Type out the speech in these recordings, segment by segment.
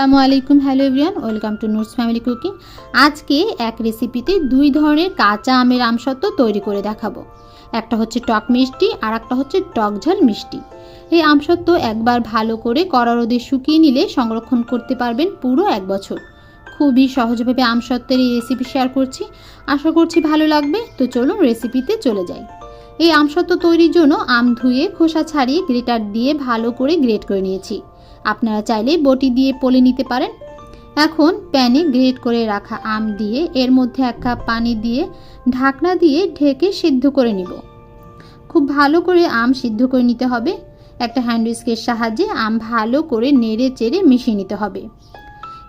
আসসালামু আলাইকুম, hello everyone, welcome to nuts family cooking. আজকে এক রেসিপিতে দুই ধরনের কাঁচা আমের আমসত্ত্ব তৈরি করে দেখাবো। একটা হচ্ছে টক মিষ্টি, আর একটা হচ্ছে টক ঝাল মিষ্টি। এই আমসত্ত্ব একবার ভালো করে কড়া রোদে শুকিয়ে নিলে সংরক্ষণ করতে পারবেন পুরো এক বছর। খুবই সহজভাবে আমসত্ত্বের এই রেসিপি শেয়ার করছি। আশা করছি ভালো লাগবে, তো চলুন রেসিপিতে চলে যাই। এই আমসত্ত্ব তৈরির জন্য আম ধুয়ে, খোসা ছাড়িয়ে, গ্রেটার দিয়ে ভালো করে গ্রেট করে নিয়েছি। আপনারা চাইলে বটি দিয়ে পলে নিতে পারেন। এখন প্যানে গ্রেট করে রাখা আম দিয়ে এর মধ্যে এক কাপ পানি দিয়ে ঢাকনা দিয়ে ঢেকে সিদ্ধ করে নিব। খুব ভালো করে আম সিদ্ধ করে নিতে হবে। একটা হ্যান্ড উইস্কের সাহায্যে আম ভালো করে নেড়ে চেড়ে মিশিয়ে নিতে হবে।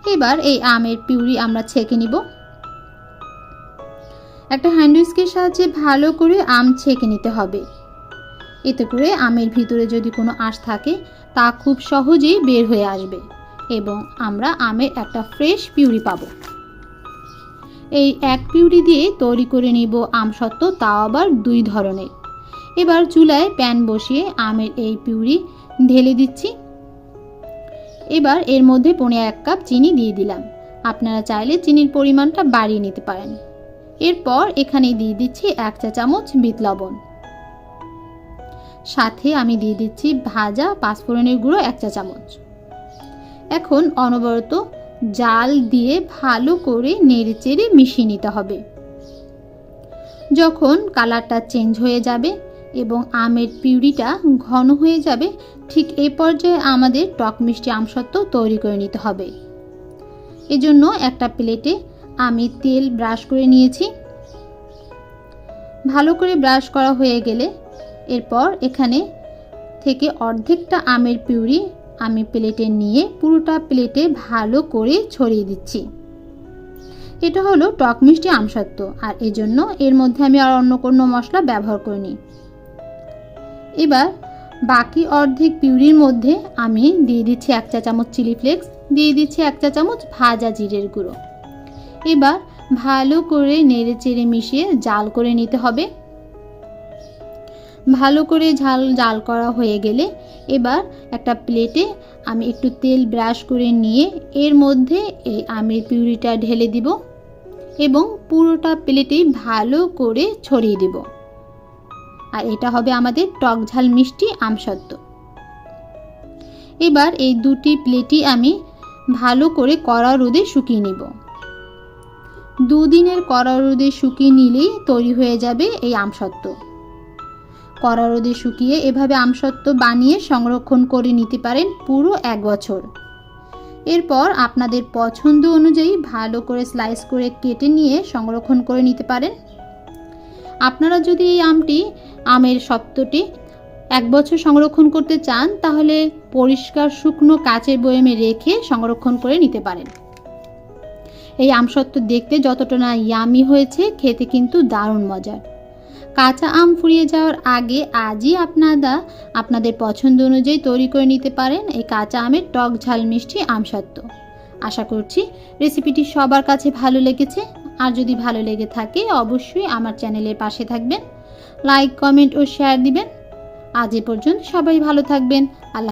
এবার এই আমের পিউরি আমরা ছেঁকে নিব। একটা হ্যান্ড উইস্কের সাহায্যে ভালো করে আম ছেঁকে নিতে হবে। এতে করে আমের ভিতরে যদি কোনো আঁশ থাকে, তা খুব সহজেই বের হয়ে আসবে এবং আমরা আমের একটা ফ্রেশ পিউরি পাবো। এই এক পিউরি দিয়ে তৈরি করে নিব আমসত্ত্ব তাও আবার দুই ধরনের। এবার চুলায় প্যান বসিয়ে আমের এই পিউরি ঢেলে দিচ্ছি। এবার এর মধ্যে পনেরো এক কাপ চিনি দিয়ে দিলাম। আপনারা চাইলে চিনির পরিমাণটা বাড়িয়ে নিতে পারেন। এরপর এখানে দিয়ে দিচ্ছি এক চা চামচ বিট লবণ। সাথে আমি দিয়ে দিচ্ছি ভাজা পাঁচফোড়নের গুঁড়ো এক চা চামচ। এখন অনবরত জাল দিয়ে ভালো করে নেড়ে চেড়ে মিশিয়ে নিতে হবে। যখন কালারটা চেঞ্জ হয়ে যাবে এবং আমের পিউরিটা ঘন হয়ে যাবে, ঠিক এই পর্যায়ে আমাদের টক মিষ্টি আমসত্ত্ব তৈরি করে নিতে হবে। এজন্য একটা প্লেটে আমি তেল ব্রাশ করে নিয়েছি। ভালো করে ব্রাশ করা হয়ে গেলে এরপর এখানে থেকে অর্ধেকটা আমের পিউরি আমি প্লেটে নিয়ে পুরোটা প্লেটে ভালো করে ছড়িয়ে দিচ্ছি। এটা হলো টক মিষ্টি আমসত্ত্ব, আর এজন্য এর মধ্যে আমি আর অন্য কোনো মশলা ব্যবহার করিনি। এবার বাকি অর্ধেক পিউরির মধ্যে আমি দিয়ে দিচ্ছি এক চা চামচ চিলি ফ্লেক্স, দিয়ে দিচ্ছি এক চা চামচ ভাজা জিরের গুঁড়ো। এবার ভালো করে নেড়ে চেড়ে মিশিয়ে জাল করে নিতে হবে। ভালো করে ঝাল, জাল করা হয়ে গেলে এবার একটা প্লেটে আমি একটু তেল ব্রাশ করে নিয়ে এর মধ্যে এই আমের পিউরিটা ঢেলে দিব এবং পুরোটা প্লেটেই ভালো করে ছড়িয়ে দিব। আর এটা হবে আমাদের টক ঝাল মিষ্টি আমসত্ত্ব। এবার এই দুটি প্লেটই আমি ভালো করে কড়া রোদে শুকিয়ে নিব। দুদিনের কড়া রোদে শুকিয়ে নিলেই তৈরি হয়ে যাবে এই আমসত্ত্ব। কড়া রোদে শুকিয়ে এভাবে আমসত্ত্ব বানিয়ে সংরক্ষণ করে নিতে পারেন পুরো এক বছর। এরপর আপনাদের পছন্দ অনুযায়ী ভালো করে স্লাইস করে কেটে নিয়ে সংরক্ষণ করে নিতে পারেন। আপনারা যদি এই আমটি আমের সত্ত্বটি এক বছর সংরক্ষণ করতে চান, তাহলে পরিষ্কার শুকনো কাচের বয়মে রেখে সংরক্ষণ করে নিতে পারেন। এই আমসত্ত্ব দেখতে যতটা না ইয়ামি হয়েছে, খেতে কিন্তু দারুণ মজার। কাঁচা আম ফুরিয়ে যাওয়ার আগে আজই আপনারা আপনাদের পছন্দ অনুযায়ী তৈরি করে নিতে পারেন এই কাঁচা আমের টক ঝাল মিষ্টি আমসত্ত্ব। আশা করছি রেসিপিটি সবার কাছে ভালো লেগেছে। আর যদি ভালো লেগে থাকে, অবশ্যই আমার চ্যানেলের পাশে থাকবেন, লাইক, কমেন্ট ও শেয়ার দিবেন। আজ এ পর্যন্ত সবাই ভালো থাকবেন। আল্লাহ